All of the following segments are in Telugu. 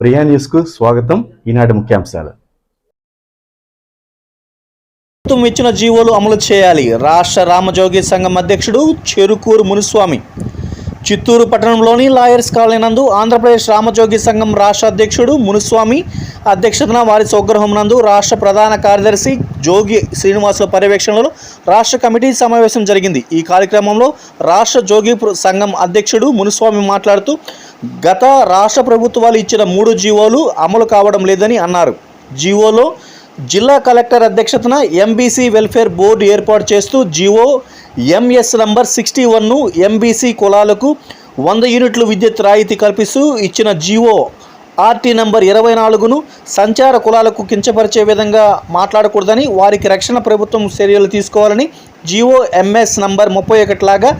ప్రియా న్యూస్కు స్వాగతం. ఈనాటి ముఖ్యాంశాలు. ప్రభుత్వం ఇచ్చిన జీవోలు అమలు చేయాలి. రాష్ట్ర రామజోగి సంఘం అధ్యక్షుడు చెరుకూరు మునుస్వామి. చిత్తూరు పట్టణంలోని లాయర్స్ కాలనీ నందు ఆంధ్రప్రదేశ్ రామజోగి సంఘం రాష్ట్ర అధ్యక్షుడు మునుస్వామి అధ్యక్షతన వారి స్వగృహం నందు రాష్ట్ర ప్రధాన కార్యదర్శి జోగి శ్రీనివాసుల పర్యవేక్షణలో రాష్ట్ర కమిటీ సమావేశం జరిగింది. ఈ కార్యక్రమంలో రాష్ట్ర జోగి సంఘం అధ్యక్షుడు మునుస్వామి మాట్లాడుతూ గత రాష్ట్ర ప్రభుత్వాలు ఇచ్చిన మూడు జీవోలు అమలు కావడం లేదని అన్నారు. జీవోలో జిల్లా కలెక్టర్ అధ్యక్షతన ఎంబీసీ వెల్ఫేర్ బోర్డు ఏర్పాటు చేస్తూ జీవో ఎంఎస్ నంబర్ సిక్స్టీ వన్ను ఎంబీసీ కులాలకు వంద యూనిట్లు విద్యుత్ రాయితీ కల్పిస్తూ ఇచ్చిన జీవో ఆర్టీ నంబర్ ఇరవై నాలుగును సంచార కులాలకు కించపరిచే విధంగా మాట్లాడకూడదని వారికి రక్షణ ప్రభుత్వం చర్యలు తీసుకోవాలని జీవో ఎంఎస్ నంబర్ ముప్పై ఒకటిలాగా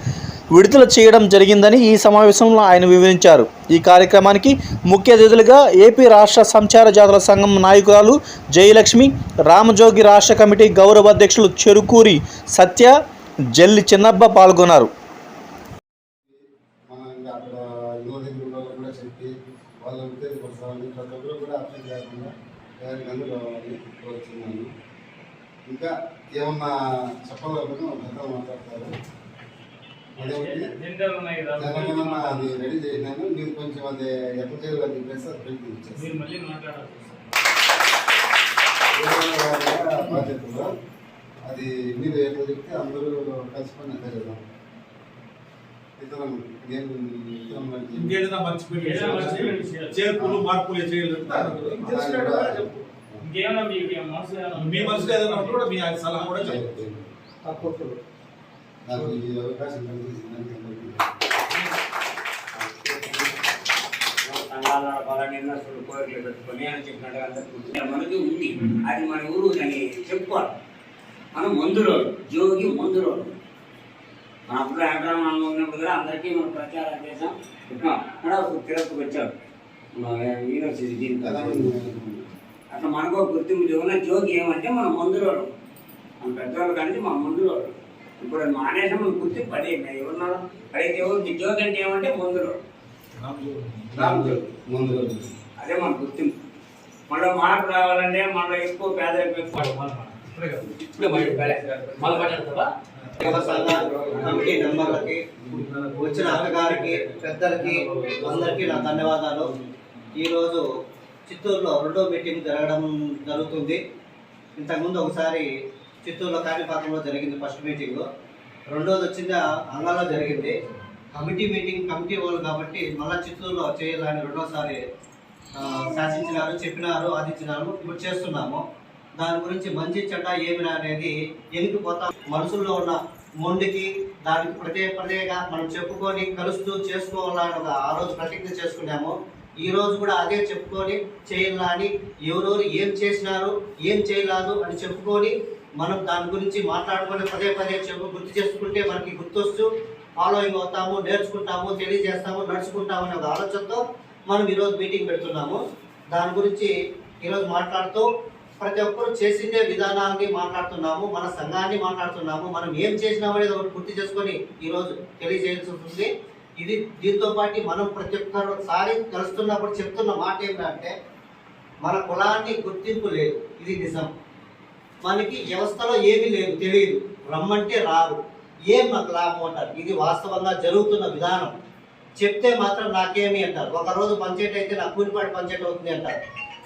విడుదల చేయడం జరిగిందని ఈ సమావేశంలో ఆయన వివరించారు. ఈ కార్యక్రమానికి ముఖ్య అతిథులుగా ఏపీ రాష్ట్ర సంచార జాతర సంఘం నాయకురాలు జయలక్ష్మి రామజోగి రాష్ట్ర కమిటీ గౌరవ అధ్యక్షులు చెరుకూరి సత్య జల్లి చిన్నబ్బ పాల్గొన్నారు. ఇంకా ఏమన్నా చెప్పాలనుకున్నా మాట్లాడతారు తెలంగాణ అది రెడీ చేసినాను మీరు కొంచెం అది ఎట్లా చేయాలని చెప్పేసి అది ప్రింట్ ఇచ్చేసి బాధ్యతలో అది మీరు ఎట్లా చెప్తే అందరూ కలిసిపోయిన ఇతరం ఇంకేదైనా మర్చిపోయి చేర్పులు మార్పులు చేయాలి? మీ మనసులో ఏదైనా కూడా మీ ఆయన సలహా కూడా చెప్పండి నాకు ఈ అవకాశం సంఘాల బలమైన కోరికలు పెట్టుకొని అని చెప్పినట్టుగా అందరికీ గుర్తు. మనకి ఉంది. అది మన ఊరు అని చెప్పుకోవాలి. మనం మందులో జోగి మందులో మన అప్పుడు వెంకటరామన్ ఉన్నప్పుడు కూడా అందరికీ మనం ప్రచారం చేసాం చెప్పాం కూడా ఒక తిరుపతికి వచ్చాం. మన యూనివర్సిటీ దీనికి అట్లా మనకు ఒక గుర్తింపు జోగిన జోగి ఏమంటే మన మందులో మన పెద్దవాళ్ళు కానీ మన మందులో ఇప్పుడు మానేసం మన గుర్తింపు అదే ఎవరున్నారు? అడిగితే ఎవరు? జోగి అంటే ఏమంటే మందులో. రామజోగి. ముందు రోజు అదే మన గుర్తింపు. మనలో మార్పు రావాలంటే మనలో ఎక్కువ పేదరికం ఎక్కువ కమిటీ మెంబర్లకి వచ్చిన అక్కగారికి పెద్దలకి అందరికీ నా ధన్యవాదాలు. ఈరోజు చిత్తూరులో రెండో మీటింగ్ జరగడం జరుగుతుంది. ఇంతకుముందు ఒకసారి చిత్తూరులో కాణిపాకంలో జరిగింది ఫస్ట్ మీటింగ్లో. రెండోది వచ్చింది అంగాలో జరిగింది. కమిటీ మీటింగ్ కమిటీ వాళ్ళు కాబట్టి మళ్ళీ చిత్తూరులో చేయాలని రెండోసారి శాసించినారు చెప్పినారు ఆదించినారు. ఇప్పుడు చేస్తున్నాము. దాని గురించి మంచి చెడ్డ ఏమి అనేది ఎందుకు కొత్త మనసులో ఉన్న మొండికి దానికి ప్రత్యేక ప్రత్యేక మనం చెప్పుకొని కలుస్తూ చేసుకోవాలని ఒక ఆ రోజు ప్రతిజ్ఞ చేసుకున్నాము. ఈ రోజు కూడా అదే చెప్పుకొని చేయాలని ఎవరెవరు ఏం చేసినారు ఏం చేయలేదు అని చెప్పుకొని మనం దాని గురించి మాట్లాడుకుని పదే పదే చెప్పు గుర్తు చేసుకుంటే మనకి గుర్తొస్తూ ఫాలోయింగ్ అవుతాము నేర్చుకుంటాము తెలియజేస్తాము నడుచుకుంటాము అనే ఒక ఆలోచనతో మనం ఈరోజు మీటింగ్ పెడుతున్నాము. దాని గురించి ఈరోజు మాట్లాడుతూ ప్రతి ఒక్కరు చేసిందే విధానాన్ని మాట్లాడుతున్నాము మన సంఘాన్ని మాట్లాడుతున్నాము మనం ఏం చేసినాము అనేది ఒకటి గుర్తు చేసుకొని ఈరోజు తెలియజేయాల్సి ఉంటుంది ఇది దీంతో పాటు మనం ప్రతి ఒక్కసారి కలుస్తున్నప్పుడు చెప్తున్న మాట ఏంటంటే మన కులాన్ని గుర్తింపు లేదు. ఇది నిజం. మనకి వ్యవస్థలో ఏమీ లేదు తెలియదు. రమ్మంటే రారు ఏం నాకు లాభం అంటారు? ఇది వాస్తవంగా జరుగుతున్న విధానం. చెప్తే మాత్రం నాకేమి అంటారు. ఒకరోజు పంచాయతీ అయితే నా కూలిపాటి పంచాయతీ అవుతుంది అంటారు.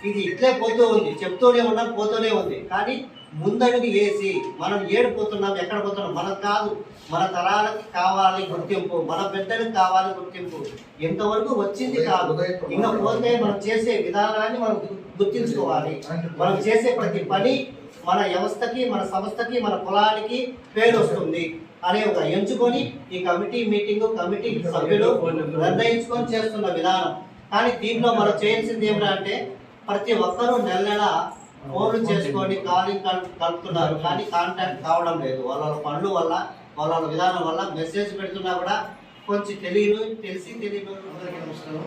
ఇది ఇట్లే పోతూ ఉంది. చెప్తూనే ఉన్నాం పోతూనే ఉంది. కానీ ముందడుగు వేసి మనం ఏడు పోతున్నాం ఎక్కడ పోతున్నాం? మనకు కాదు. మన తరాలకు కావాలి గుర్తింపు మన బిడ్డలకు కావాలి గుర్తింపు. ఎంతవరకు వచ్చింది కాదు. ఇంకా పోతే మనం చేసే విధానాన్ని మనం గుర్తించుకోవాలి. మనం చేసే ప్రతి పని మన వ్యవస్థకి మన సంస్థకి మన కులానికి పేరు వస్తుంది అనే ఒక ఎంచుకొని ఈ కమిటీ మీటింగ్ కమిటీ సభ్యులు నిర్ణయించుకొని చేస్తున్న విధానం. కానీ దీంట్లో మనం చేయాల్సింది ఏమిటంటే ప్రతి ఒక్కరూ నెల నెల ఫోన్లు చేసుకొని కాలింగ్ కలుపుతున్నారు. కానీ కాంటాక్ట్ కావడం లేదు. వాళ్ళ పనులు పనుల వల్ల వాళ్ళ విధానం వల్ల మెసేజ్ పెడుతున్నా కూడా కొంచెం తెలియదు. తెలిసి తెలియదు. అందరికీ నమస్కారం.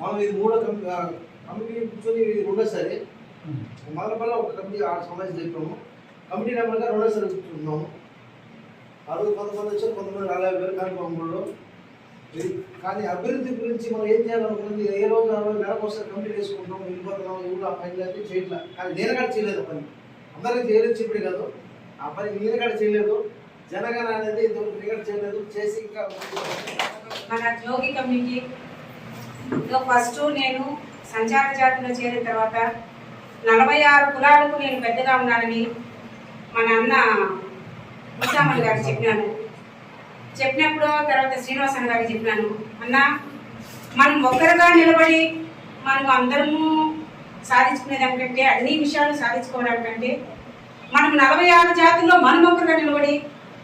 మనం ఇది మూడో కమిటీ కమిటీ కూర్చొని రెండోసారి మళ్ళీ మళ్ళీ ఒక కమిటీ ఆరు సమాజం చెప్పాము కమిటీ నెంబర్గా రెండోసారి కూర్చుంటున్నాము ఆ రోజు కొంతమంది వచ్చారు కొంతమంది నాలుగు కానీ పంపులో కానీ అభివృద్ధి గురించి మనం ఏం చేయాలనుకుంది ఏ రోజు ఆ రోజు నెలకు ఒకసారి కంప్లీట్ చేసుకుంటాం వెళ్ళిపోతున్నాం ఊళ్ళో ఆ పని అయితే చేయట్లా? కానీ నేను కూడా చేయలేదు ఆ పని. అందరికీ చేయలేదు చెప్పి కాదు. ఆ పని నేను కూడా చేయలేదు. జనగణ అనేది ఇంతవరకు నేను చేయలేదు. చేసి ఇంకా మన జోగి కమ్యూనిటీ. ఫస్ట్ నేను సంచార జాతిలో చేరిన తర్వాత నలభై ఆరు కులాలకు నేను పెద్దగా ఉన్నానని మన అన్న ముసామణి గారు చెప్పినాను చెప్పినప్పుడు తర్వాత శ్రీనివాసన్ గారికి చెప్పినాను అన్న మనం ఒక్కరుగా నిలబడి మనం అందరము సాధించుకునే దానికంటే అన్ని విషయాలు సాధించుకోవడానికంటే మనం నలభై ఆరు జాతుల్లో మనం ఒక్కరుగా నిలబడి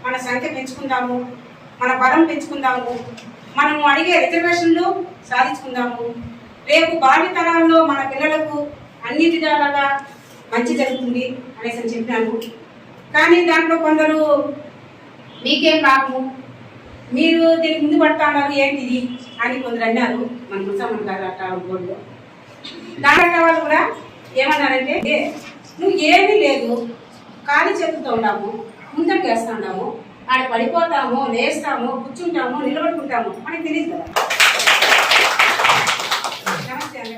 మన సంఖ్య పెంచుకుందాము మన బలం పెంచుకుందాము మనము అడిగే రిజర్వేషన్లు సాధించుకుందాము. రేపు భావి తరాల్లో మన పిల్లలకు అన్ని విధాలుగా మంచి జరుగుతుంది అనేసి చెప్పినాను. కానీ దాంట్లో కొందరు మీకేం రాము మీరు దీనికి ముందు పడతాడారు ఏంటిది అని కొందరు అన్నారు. మన ముసమ్మన్ గారు అట్లా బోర్డులో దాంట్లో వాళ్ళు కూడా ఏమన్నారంటే నువ్వు ఏమీ లేదు. ఖాళీ చేతులతో ఉన్నాము ముందరికి వేస్తా ఉన్నాము ఆడ పడిపోతాము లేస్తాము కూర్చుంటాము నిలబడుకుంటాము మనకి తెలియదు కదా. నమస్తే అండి.